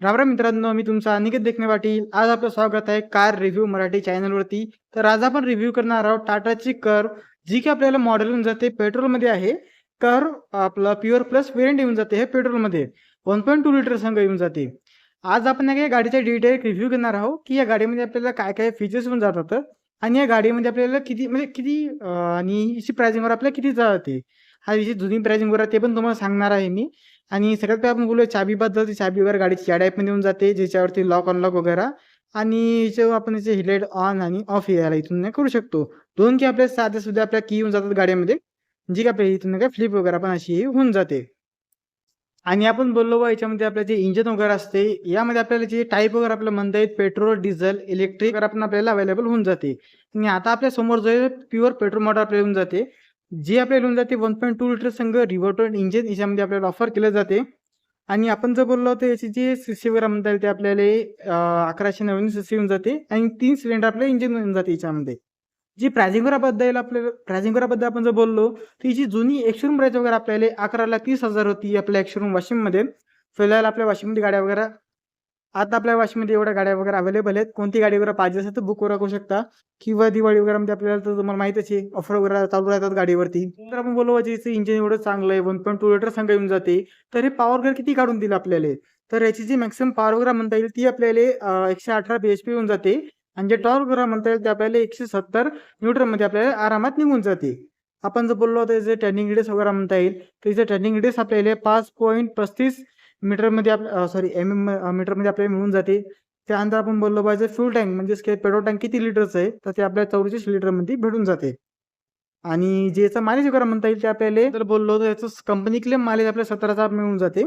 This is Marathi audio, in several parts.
रामराम मित्रांनो मी तुमचा अनिकेत देखणे पाटील. आज आपलं स्वागत आहे कार रिव्ह्यू मराठी चॅनलवरती तर आज आपण रिव्ह्यू करणार आहोत टाटाची कर जी की आपल्याला मॉडेल येऊन जाते पेट्रोलमध्ये आहे. कर आपलं प्युअर प्लस वेरियंट येऊन जाते हे पेट्रोलमध्ये वन पॉईंट टू लिटर संघ येऊन जाते. आज आपण या गाडीचा डिटेल रिव्ह्यू करणार आहोत की या गाडीमध्ये आपल्याला काय काय फीचर्स येऊन जातात आणि या गाडीमध्ये आपल्याला किती म्हणजे किती आणि इसी प्राइसिंगवर आपल्याला किती जाते. हा जुनी प्राइसिंगवर आहे ते पण तुम्हाला सांगणार आहे मी. आणि सगळ्यात पहिले आपण बोलूया चाबीबद्दल. ती चाबी वगैरे गाडीची या टाईपमध्ये येऊन जाते ज्याच्यावरती लॉक अनलॉक वगैरे. आणि याच्यावर आपण याचे हिलेट ऑन आणि ऑफ यायला इथून नाही करू शकतो. दोन की आपल्या साध्या सुद्धा आपल्या की येऊन जातात गाड्यामध्ये जी की आपल्या इथून काय फ्लिप वगैरे पण अशी होऊन जाते. आणि आपण बोललो बा याच्यामध्ये आपलं जे इंजन वगैरे असते यामध्ये आपल्याला जे टाईप वगैरे आपलं म्हणता येत पेट्रोल डिझेल इलेक्ट्रिक वगैरे आपल्याला अवेलेबल होऊन जाते. आणि आता आपल्यासमोर जो आहे प्युअर पेट्रोल मोटर आपल्याला येऊन जाते. जे आपल्याला येऊन जाते वन पॉईंट टू लिटर संघ रिव्हर्टर्ड इंजिन याच्यामध्ये आपल्याला ऑफर केलं जाते. आणि आपण जर बोललो तर याची जी सीसी वगैरे म्हणता येईल ते आपल्याला अकराशे नव्याण्णव सीसी येऊन जाते. आणि तीन सिलेंडर आपलं इंजिन येऊन जाते याच्यामध्ये. जी प्रायझिंगराबद्दल आपल्याला प्रायझिंगराबद्दल आपण जर बोललो तर ही जी जुनी एक्शोरूम प्राईज वगैरे आपल्याला अकराला तीस हजार होती आपल्या एक्शोरूम वाशिममध्ये फिलहाल आपल्या वाशिममध्ये गाड्या वगैरे आता आपल्या वाशिममध्ये एवढ्या गाड्या वगैरे अवेलेबल आहेत. कोणती गाडी वगैरे पाहिजे असेल तर बुक वगैरे करू शकता. किंवा दिवाळी वगैरे मध्ये आपल्याला तर तुम्हाला माहितच आहे ऑफर वगैरे चालू राहतात गाडीवरती. तर आपण बोलू याचं इंजिन एवढं चांगलं आहे वन पॉईंट टू लिटर संघ येऊन जाते. तर हे पॉवर वगैरे किती काढून दिलं आपल्याला? तर याची जी मॅक्सिमम पॉवर वगैरे म्हणता येईल ती आपल्याला एकशे अठरा बी एच पी येऊन जाते. आणि जे टॉर्क वगैरे म्हणता येईल ते आपल्याला एकशे सत्तर न्यूट्रनमध्ये आपल्याला आरामात निघून जाते. आपण जर बोललो तर जे टर्निंग रेडियस वगैरे म्हणता येईल तर टर्निंग रेडियस आपल्याला पाच पॉईंट पस्तीस मीटरमध्ये आप सॉरी एम एम मीटरमध्ये आपल्याला मिळून जाते. त्यानंतर आपण बोललो पाहिजे फ्यूल टँक म्हणजेच की पेट्रोल टँक किती लिटरचं आहे? तर ते आपल्याला चौवेचाळीस लिटरमध्ये भेटून जाते. आणि जे याचा मायलेज वगैरे म्हणता येईल ते आपल्याला जर बोललो तर याचं कंपनी क्लेम मायलेज आपल्याला सतराचा मिळून जाते.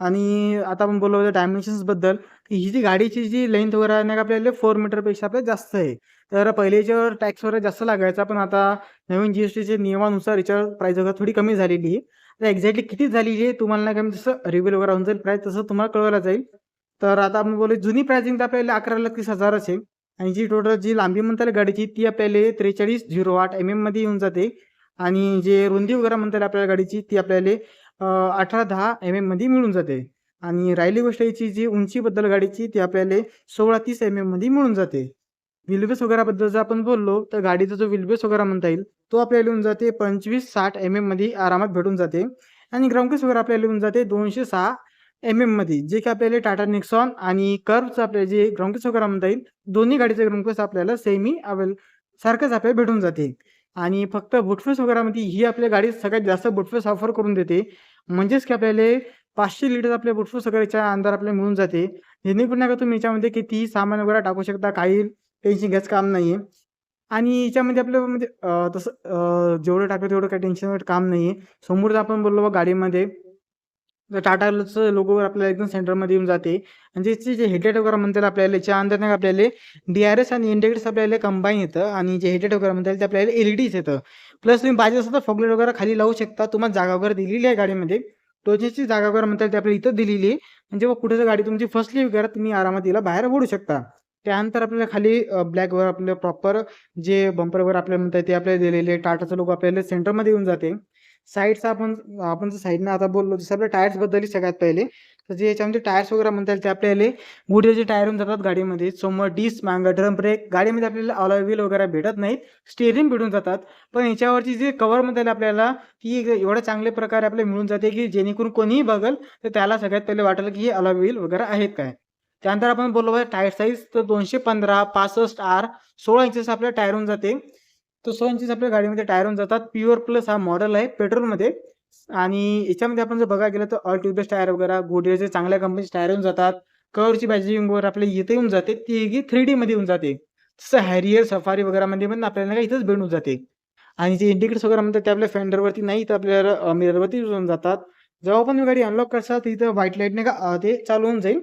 आणि आता आपण बोललो डायमेन्शन्सबद्दल. की ही जी गाडीची जी लेंथ वगैरे आहे ना आपल्याला फोर मीटरपेक्षा आपल्याला जास्त आहे. तर पहिल्याच्यावर टॅक्स वगैरे जास्त लागायचा पण आता नवीन जी एस टीच्या नियमानुसार याच्यावर प्राईस वगैरे थोडी कमी झालेली आहे. तर एक्झॅक्टली किती झाली आहे तुम्हाला नाही का जसं रिव्हिल वगैरे होऊन जाईल प्राईस तसं तुम्हाला कळवला जाईल. तर आता आपण बोलू जुनी प्राइसिंग तर आपल्याला अकरा लाख तीस हजारच आहे. आणि जी टोटल जी लांबी म्हणता येईल गाडीची ती आपल्याला त्रेचाळीस झिरो आठ एम एममध्ये येऊन जाते. आणि जे रुंदी वगैरे म्हणता येईल आपल्याला गाडीची ती आपल्याला अठरा दहा एम एममध्ये मिळून जाते. आणि राहिली गोष्ट याची जी उंचीबद्दल गाडीची ती आपल्याला सोळा तीस एम एममध्ये मिळून जाते. विलबेस वगैरेबद्दल जर आपण बोललो तर गाडीचा जो विलबेस वगैरे म्हणता येईल तो आपल्याला येऊन जाते पंचवीस साठ एम एममध्ये आरामात भेटून जाते. आणि ग्राउंडकेस वगैरे आपल्याला येऊन जाते दोनशे सहा एम एममध्ये जे की आपल्याला टाटा निक्सॉन आणि कर्वचं आपल्याला जे ग्राउंडकेस वगैरे म्हणता येईल दोन्ही गाडीचं ग्राउंडकेस आपल्याला सेमी अवेल सारखंच आपल्याला भेटून जाते. आणि फक्त बुटफेस वगैरेमध्ये ही आपल्या गाडी सगळ्यात जास्त बुटफेस ऑफर करून देते. म्हणजेच की आपल्याला पाचशे लिटर आपल्या बुटफेस वगैरेच्या अंदर आपल्याला मिळून जाते. जेणेकरून का तुम्ही याच्यामध्ये किती सामान वगैरे टाकू शकता काही टेन्शन घ्यायचं काम नाही आहे आणि याच्यामध्ये आपलं म्हणजे तसं जेवढं टाकलं तेवढं काही टेन्शन काम नाही आहे समोर जर आपण बोललो बा गाडीमध्ये तर टाटाचं लोगो आपल्याला एकदम सेंटरमध्ये येऊन जाते. आणि त्याचे जे हेडलाईट वगैरे म्हणतात आपल्याला याच्या अंदर नाही आपल्याला डी आर एस आणि इंडिकेटर्स आपल्याला कंबाईन येतं आणि जे हेडलाईट वगैरे म्हणतात ते आपल्याला एल ई डीच येतं. प्लस तुम्ही पाहिजे असं तर फॉगलेट वगैरे खाली लावू शकता. तुम्हाला जागा वगैरे दिलेली आहे गाडीमध्ये. टोचेची जागा वगैरे म्हणतात ते आपल्याला इथं दिलेली आहे. म्हणजे आणि कुठे जर गाडी तुमची फसली वगैरे तुम्ही आरामात तिला बाहेर ओढू शकता. त्यानंतर आपल्याला खाली ब्लॅकवर आपलं प्रॉपर जे बंपरवर आपल्याला म्हणतात ते आपल्याला दिलेले टाटाचं लोक आपल्याला सेंटरमध्ये येऊन जाते. साईडचा आपण आपण जर साईडनं आता बोललो जसं आपल्या टायर्सबद्दल सगळ्यात पहिले तर जे याच्यामध्ये टायर्स वगैरे म्हणता येईल ते आपल्याला गुडीचे टायर होऊन जातात गाडीमध्ये. समोर डिस्क मांग ड्रम ब्रेक गाडीमध्ये आपल्याला अलॉय व्हील वगैरे भेटत नाहीत स्टेअरिंग भेटून जातात. पण याच्यावरची जे कवर म्हणता येईल आपल्याला ती एवढ्या चांगल्या प्रकारे आपल्याला मिळून जाते की जेणेकरून कोणीही बघल तर त्याला सगळ्यात पहिले वाटेल की हे अलॉय व्हील वगैरे आहेत काय. त्यानंतर आपण बोललो टायर साईज तर दोनशे पंधरा पासष्ट आर सोळा इंचेस आपल्या टायर होऊन जाते. तर सोळा इंचेस आपल्या गाडीमध्ये टायर होऊन जातात. प्युअर प्लस हा मॉडेल आहे पेट्रोलमध्ये आणि याच्यामध्ये आपण जर बघा गेलं तर ऑल ट्यूबलेस टायर वगैरे गोडरेचे चांगल्या कंपनीचे टायर येऊन जातात. कवरची बॅजिंग वगैरे आपल्या इथे येऊन जाते ती थ्री डीमध्ये येऊन जाते. तसं हॅरियर सफारी वगैरेमध्ये पण आपल्याला काय इथंच भेटून जाते. आणि जे इंडिकेटर्स वगैरे म्हणतात ते आपल्या फेंडरवरती नाही तर आपल्याला मिररवरती येऊन जातात. जेव्हा पण गाडी अनलॉक करतात तिथं व्हाईट लाईटने का ते चालू होऊन जाईल.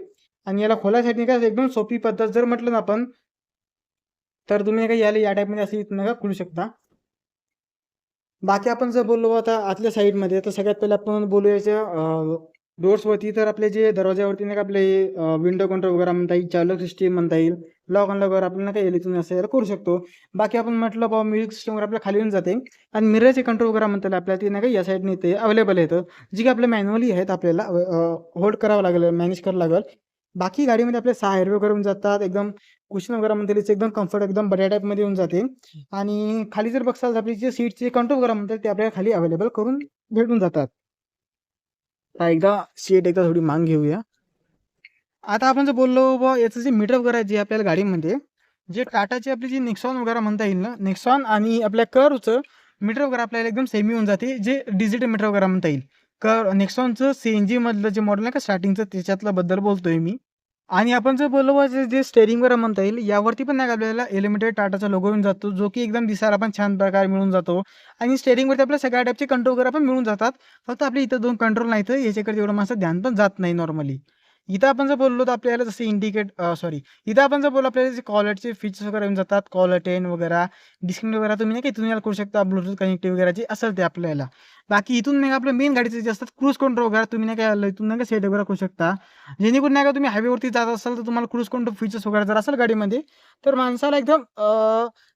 आणि याला खोलायसाठी का एकदम सोपी पद्धत जर म्हटलं ना आपण तर तुम्ही काही याला या टाईपमध्ये असं इथं का खुलू शकता. बाकी आपण जर बोललो आता आतल्या साईडमध्ये तर सगळ्यात पहिले आपण बोलूयाच्या डोर्सवरती तर आपले जे दरवाजावरती नाही का आपले विंडो कंट्रोल वगैरे म्हणता येईल चालक सिस्टीम म्हणता येईल लॉक अनलॉक वगैरे आपल्याला काही तुम्ही असं करू शकतो. बाकी आपण म्हटलं बाबा म्युझिक सिस्टम वगैरे आपल्या खाली येऊन जाते. आणि मिररचे कंट्रोल वगैरे म्हणता येईल आपल्याला ते नाही का या साईडने ते अवेलेबल येतं. जी की आपल्या मॅन्युअली आहेत आपल्याला होल्ड करावं लागेल मॅनेज करावं लागेल. बाकी गाडीमध्ये आपले 6 एअरबॅग वगैरे येऊन जातात. एकदम कुशन वगैरे म्हणता एकदम कम्फर्ट एकदम बढिया टाईपमध्ये येऊन जाते आणि खाली जर बघसाल आपली जे सीटचे कंट्रोल वगैरे म्हणतात ते आपल्याला खाली अवेलेबल करून भेटून जातात. एकदा सीट एकदा थोडी मागे घेऊया. आता आपण जर बोललो बुवा याचं जे मीटर वगैरे आहे जे आपल्याला गाडीमध्ये जे टाटाची आपली जी नेक्सॉन वगैरे म्हणता येईल ना, नेक्सॉन आणि आपल्या कर्वचं मीटर वगैरे आपल्याला एकदम सेमी होऊन जाते. जे डिजिटल मीटर वगैरे म्हणता येईल. कर नेक्सॉनचं जीमधलं जे मॉडेल आहे का स्टार्टिंगचं त्याच्यातलं बद्दल बोलतोय मी. आणि आपण जर बोललो जे स्टेरिंगवर वगैरे म्हणता येईल यावरती पण नाही का आपल्याला एलिमिटेड टाटाचा लोगो येऊन जातो. जो की एकदम दिसायला पण छान प्रकारे मिळून जातो आणि स्टेरिंगवरती आपल्या सगळ्या टाईपचे कंट्रोल वगैरे पण मिळून जातात. फक्त आपल्या इथं दोन कंट्रोल नाही तर याच्याकडे एवढं माणसं ध्यान पण जात नाही नॉर्मली. इथं आपण जर बोललो तर आपल्याला जसं इंडिकेट सॉरी इथं आपण जर बोललो आपल्याला जे कॉलरचे फीचर्स वगैरे येऊन जातात. कॉलर टेन वगैरे, डिस्कनेक्ट वगैरे तुम्ही नाही की तुम्ही याला करू शकता. ब्लूटूथ कनेक्टिव्ह वगैरे जे असेल ते आपल्याला. बाकी इथून नाही का आपलं मेन गाडीचे जे असतात क्रूज कंट्रोल वगैरे तुम्ही नाही काय इथून नाही का सेट वगैरे करू शकता. जेणेकरून नाही का तुम्ही हायवेवरती जात असाल तर तुम्हाला क्रूज कंट्रोल फीचर्स वगैरे जर असेल गाडीमध्ये तर माणसाला एकदम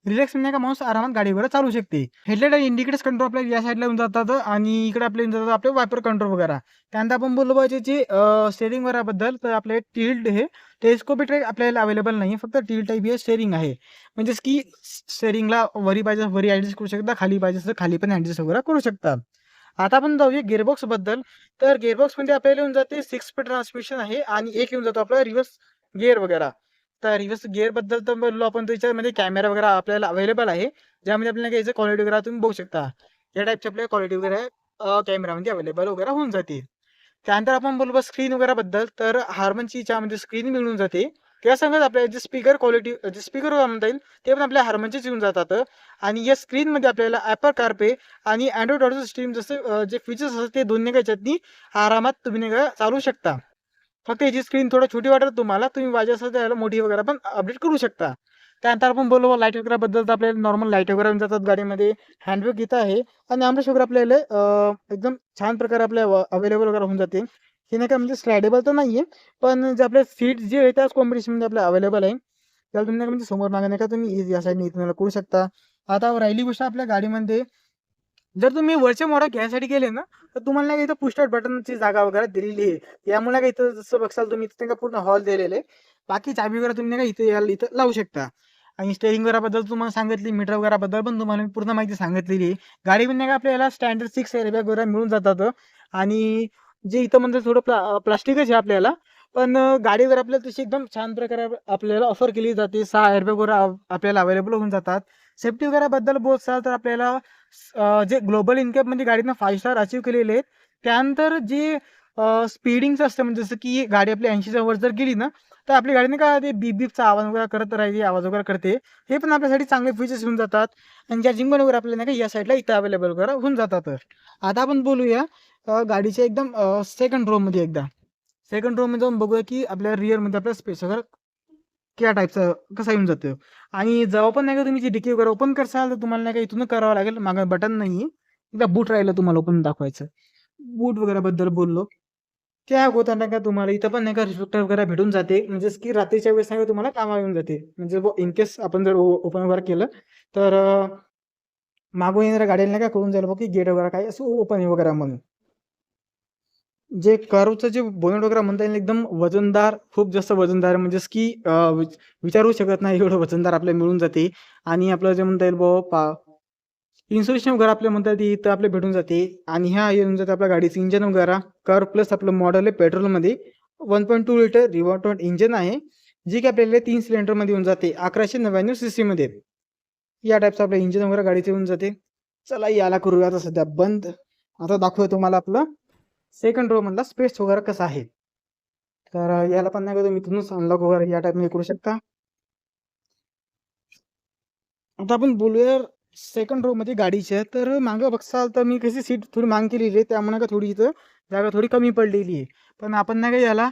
रिलॅक्स नाही का माणूस आरामात गाडी वगैरे शकते. हेडलाईट आणि इंडिकेटर्स कंट्रोल आपल्याला या साईडला येऊन जातात आणि इकडे आपले येऊन जातात आपले वायपर कंट्रोल वगैरे. त्यानंतर आपण बोललो पाहिजे जे स्टेरिंग वगैरेबद्दल तर आपले टिल्ट हे टेलिस्कोपिक टाईप आपल्याला अवेलेबल नाही फक्त टील टाईप हे स्टेरिंग आहे. म्हणजेच की स्टेरिंगला वरी पाहिजे वरी ॲडजस्ट करू शकता. खाली पाहिजे असेल तर खाली पण ॲडजस्ट वगैरे करू शकता. आता आपण जाऊया गिअरबॉक्सबद्दल. तर गिअरबॉक्समध्ये म्हणजे आपल्याला येऊन जाते सिक्स स्पीड ट्रान्समिशन आहे आणि एक येऊन जातो आपला रिव्हर्स गिअर वगैरे. तर रिव्हर्स गिअरबद्दल तर बोललो आपण त्याच्यामध्ये कॅमेरा वगैरे आपल्याला अवेलेबल आहे. ज्यामध्ये आपल्याला याचं क्वालिटी वगैरे तुम्ही बघू शकता. या टाईपची आपल्याला क्वालिटी वगैरे कॅमेरामध्ये अवेलेबल वगैरे होऊन जाते. त्यानंतर आपण बोललो स्क्रीन वगैरेबद्दल तर हार्मनची याच्यामध्ये स्क्रीन मिळून जाते. त्यासंगच आपल्याला जे स्पीकर क्वालिटी जे स्पीकर म्हणता येईल ते पण आपल्या हार्मनचेच येऊन जातात आणि या स्क्रीनमध्ये आपल्याला ॲपर कार्पे आणि अँड्रॉइड ऑडिओ सिस्टीम जसं जे फीचर्स असतात ते दोन्ही काही याच्यातनी आरामात तुम्ही नाही का चालवू शकता. फक्त याची स्क्रीन थोडं छोटी वाटेल तुम्हाला. तुम्ही पाहिजे असेल याला मोठी वगैरे पण अपडेट करू शकता. त्यानंतर आपण बोललो लाइट वगैरेबद्दल तर आपल्याला नॉर्मल लाइट वगैरे येऊन जातात गाडीमध्ये. हँडब्रेक इथं आहे आणि आमच्या वगैरे आपल्याला एकदम छान प्रकारे आपल्या अवेलेबल वगैरे होऊन जाते. हे नाही का म्हणजे स्लायडेबल तर नाही आहे पण जे आपल्या सीट जे आहे त्याच कॉम्पिटिशनमध्ये आपल्याला अवेलेबल आहे. त्याला तुम्ही म्हणजे समोर मागे नाही का तुम्ही या साईडने इथून करू शकता. आता हो, राहिली गोष्ट आपल्या गाडीमध्ये जर तुम्ही वरचे मॉडल घ्यायसाठी गेले ना तर तुम्हाला नाही का इथं पुष्ट बटनची जागा वगैरे दिलेली आहे. यामुळे काय का इथं जसं बघसाल तुम्ही इथं नाही का पूर्ण हॉल दिलेले बाकी चाबी वगैरे तुम्ही नाही का इथे याला इथं लावू शकता. आणि स्टेरिंग वगैरेबद्दल तुम्हाला सांगितली मीटर वगैरेबद्दल पण तुम्हाला पूर्ण माहिती सांगितलेली आहे. गाडीमध्ये नाही का आपल्याला स्टँडर्ड सिक्स एअरबॅग वगैरे मिळून जातात आणि जे इथं म्हणजे थोडं प्ला प्लास्टिकच आहे आपल्याला. पण गाडी वगैरे आपल्याला तशी एकदम छान प्रकारे आपल्याला ऑफर केली जाते. सहा एअरबॅग वगैरे आपल्याला अवेलेबल होऊन जातात. सेफ्टी वगैरेबद्दल बोलसाल तर आपल्याला जे ग्लोबल इनकॅपमध्ये गाडीनं फाईव्ह स्टार अचीव्ह केलेले आहेत. त्यानंतर जे स्पीडिंगचं असतं म्हणजे जसं की गाडी आपली 80च्या वर जर गेली ना तर आपली गाडी नाही का ते बीप-बीपचा आवाज वगैरे करत राहिली, आवाज वगैरे करते. हे पण आपल्यासाठी चांगले फीचर्स येऊन जातात आणि चार्जिंग पण वगैरे आपल्याला नाही का या साईडला इथं अवेलेबल वगैरे होऊन जातात. आता आपण बोलूया गाडीच्या एकदम सेकंड रोमध्ये एकदा. सेकंड रोमध्ये जाऊन बघूया की आपल्या रिअरमध्ये आपल्या स्पेस वगैरे क्या टाईपचं कसं येऊन जातं आणि जेव्हा पण नाही का तुम्ही जी डिकी वगैरे ओपन करसाल तर तुम्हाला नाही का इथून करावं लागेल. मागं बटन नाही एकदा बूट राहिलं तुम्हाला ओपन दाखवायचं. बूट वगैरेबद्दल बोललो. त्या अगोदर नाही का तुम्हाला इथं पण नाही का रिफ्लेक्टर वगैरे भेटून जाते. म्हणजेच की रात्रीच्या वेळेस नाही का तुम्हाला कामा येऊन जाते. म्हणजे इन केस आपण जर ओ ओपन वगैरे केलं तर मागून येणाऱ्या गाडीला नाही का जायला की गेट वगैरे काय असं ओपन वगैरे म्हणून. जे कर्वचं जे बोनट वगैरे म्हणता येईल एकदम वजनदार, खूप जास्त वजनदार म्हणजेच की विचारू शकत नाही एवढं वजनदार आपल्याला मिळून जाते आणि आपलं जे म्हणता येईल बुवा पा इन्सुलेशन वगैरे आपल्या म्हणतात येईल इथं आपल्याला भेटून जाते आणि ह्या येऊन जाते आपल्या गाडीचं इंजिन वगैरे. कर प्लस आपलं मॉडेल आहे पेट्रोलमध्ये 1.2 लिटर रिव्हर्टॉन इंजिन आहे. जे की आपल्याला तीन सिलेंडरमध्ये येऊन जाते. अकराशे नव्याण्णव सी सीमध्ये या टाईपचं आपलं इंजिन वगैरे गाडीचं येऊन जाते. चला याला करूया आता सध्या बंद. आता दाखवूया तुम्हाला आपलं सेकंड रो मधला स्पेस वगैरे कसा आहे. तर याला पण नाही का तुम्ही इथूनच अनलॉक वगैरे या टाईपमध्ये करू शकता. आता आपण बोलूया सेकंड रोमध्ये गाडीच्या. तर मागं बघसाल तर मी कशी सीट थोडी मांग केलेली आहे. त्यामुळे का थोडी इथं जागा थोडी कमी पडलेली आहे. पण आपण नाही का याला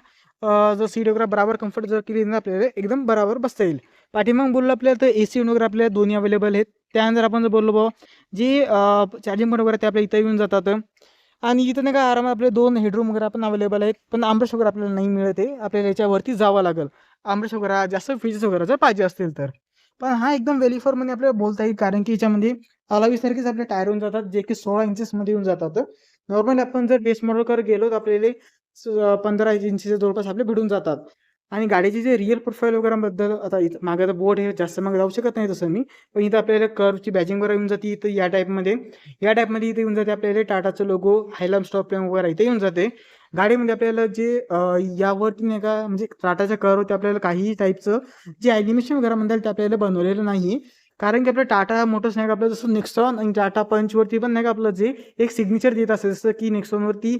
जर सीट वगैरे बराबर कम्फर्ट जर केली ना आपल्याला एकदम बरोबर बसता येईल. पाठीमाग बोललो आपल्याला तर ए सी वगैरे आपल्याला दोन्ही अवेलेबल आहेत. त्यानंतर आपण जर बोललो बुवा जी चार्जिंग पोर्ट वगैरे ते आपल्या इथं येऊन जातात आणि इथं नाही का आरामात आपले दोन हेडरूम वगैरे पण अवेलेबल आहेत. पण आर्मरेस्ट वगैरे आपल्याला नाही मिळत आहे. आपल्याला याच्यावरती जावं लागेल. आर्मरेस्ट वगैरे जास्त फीचर्स वगैरे जर पाहिजे असतील तर. पण हा एकदम वेल इन्फॉर्ममध्ये आपल्याला बोलता येईल कारण की याच्यामध्ये अलावीसारखेच आपले टायर होऊन जातात जे की 16 इंचेसमध्ये येऊन जातात. नॉर्मली आपण जर बेस मॉडेलकडे गेलो तर आपल्याला पंधरा 15 इंचच्या जवळपास आपले भेटून जातात. आणि गाडीचे जे रिअल प्रोफाईल वगैरेबद्दल आता इथं तर बोर्ड हे जास्त मागे जाऊ शकत नाही तसं मी पण इथं आपल्याला कर्वची बॅजिंग वगैरे येऊन जाते इथं या टाईपमध्ये या टाईपमध्ये इथे येऊन जाते आपल्याला टाटाचं लोगो हायलाम स्टॉप वगैरे इथे येऊन जाते गाडीमध्ये आपल्याला जे यावरती नाही का म्हणजे टाटाच्या करवरती आपल्याला काहीही टाईपचं जे ॲनिमेशन वगैरे म्हणता ते आपल्याला बनवलेलं नाही. कारण की आपलं टाटा मोटर्स नाही का आपलं जसं नेक्सॉन आणि टाटा पंचवरती पण नाही का आपलं जे एक सिग्नेचर देत असेल जसं की नेक्सॉनवरती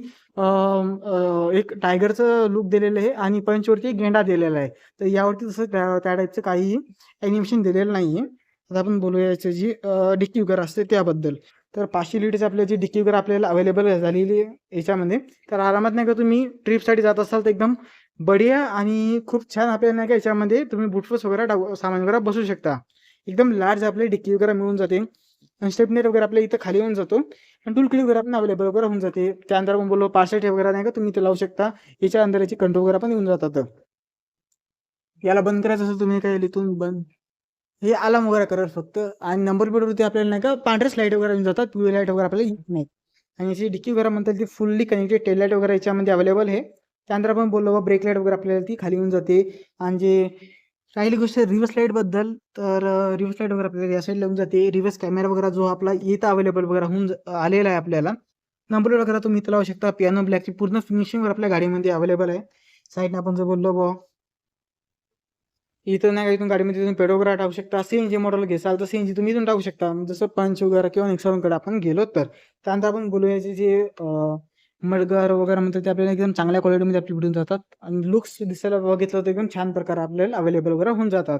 एक टायगरचं लुक दिलेलं आहे आणि पंचवरती एक गेंडा दिलेला आहे. तर यावरती तसं त्या त्या टाईपचं काहीही ॲनिमेशन दिलेलं नाही आहे आता आपण बोलूया याचं जी डिक्की वगैरे असते त्याबद्दल. तर पाचशे लिटरची आपल्या जी डिक्की वगैरे आपल्याला अवेलेबल झालेली आहे याच्यामध्ये तर आरामात नाही का तुम्ही ट्रिपसाठी जात असाल तर एकदम बढिया आणि खूप छान आपल्याला नाही का याच्यामध्ये तुम्ही बुटफोस वगैरे टाकू सामान वगैरे बसू शकता. एकदम लार्ज आपली डिक्की वगैरे मिळून जाते. आणि स्टेपनेट वगैरे आपल्या इथं खाली येऊन जातो. आणि टूल वगैरे आपण अवेलेबल वगैरे होऊन जाते. त्यानंतर आपण बोललो पासष्ट वगैरे नाही का तुम्ही इथे लावू शकता. याच्या अंदर याची कंट्रोल वगैरे पण येऊन जातात. याला बंद करायचं असेल तुम्ही काय इथून बंद हे अलार्म वगैरे करत फक्त. आणि नंबर प्लेटवरती आपल्याला नाही का पांढरेच लाइट वगैरे येऊन जातात. पिवळे लाइट वगैरे आपल्याला येत नाही आणि याची डिक्की वगैरे म्हणतात ती फुल्ली कनेक्टेड टेल लाइट वगैरे याच्यामध्ये अवेलेबल आहे. त्यानंतर आपण बोललो ब्रेक लाइट वगैरे आपल्याला ती खाली येऊन जाते. आणि जे राहिली गोष्ट रिव्हर्स लाईटबद्दल तर रिव्हर्स लाइट वगैरे आपल्याला या साईडला येऊन जाते. रिव्हर्स कॅमेरा वगैरे जो आपला येतं अवेलेबल वगैरे होऊन जा- आलेला आहे आपल्याला. नंबर वगैरे तुम्ही इथं लावू शकता. पियानो ब्लॅकची पूर्ण फिनिशिंग वगैरे आपल्या गाडीमध्ये अवेलेबल आहे. साईडने आपण जर बोललो बा इथं नाही का इथून गाडीमध्ये तुम्ही पेट्रोल वगैरे टाकू शकता. सी एन जी मॉडेल घेसाल तर सी एन जी तुम्ही इथून टाकू शकता. जसं पंच वगैरे किंवा निक्सॉनकडे आपण गेलो तर त्यानंतर आपण बोलूयाचे जे जे वगैरे म्हणतात ते आपल्याला एकदम चांगल्या क्वालिटीमध्ये आपली भेटून जातात. आणि लुक्स दिसायला बघितलं तर एकदम छान प्रकारे आपल्याला अवेलेबल वगैरे होऊन जातात.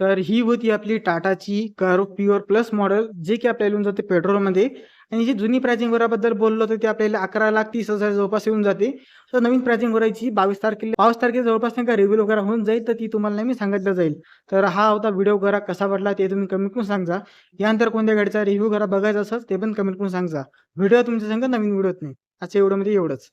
तर ही होती आपली टाटाची कार प्युअर प्लस मॉडेल जे की आपल्याला येऊन जाते पेट्रोलमध्ये. आणि जी जुनी प्राइजिंग वराबद्दल बोललो तर ते आपल्याला अकरा लाख तीस हजार जवळपास येऊन जाते. तर नवीन प्राइजिंग वरायची बावीस तारखेला बावीस तारखेला जवळपास नाही का रिव्ह्यू वगैरे होऊन जाईल तर ती तुम्हाला नेहमी सांगितलं जाईल. तर हा होता व्हिडिओ करा कसा वाटला ते तुम्ही कमेंट करून सांगा यानंतर कोणत्या गाडीचा रिव्ह्यू करा बघायचा असेल ते पण कमेंट करून सांगा व्हिडिओ तुमच्या संग नवीन व्हिडिओत नाही. असं एवढं म्हणजे एवढंच.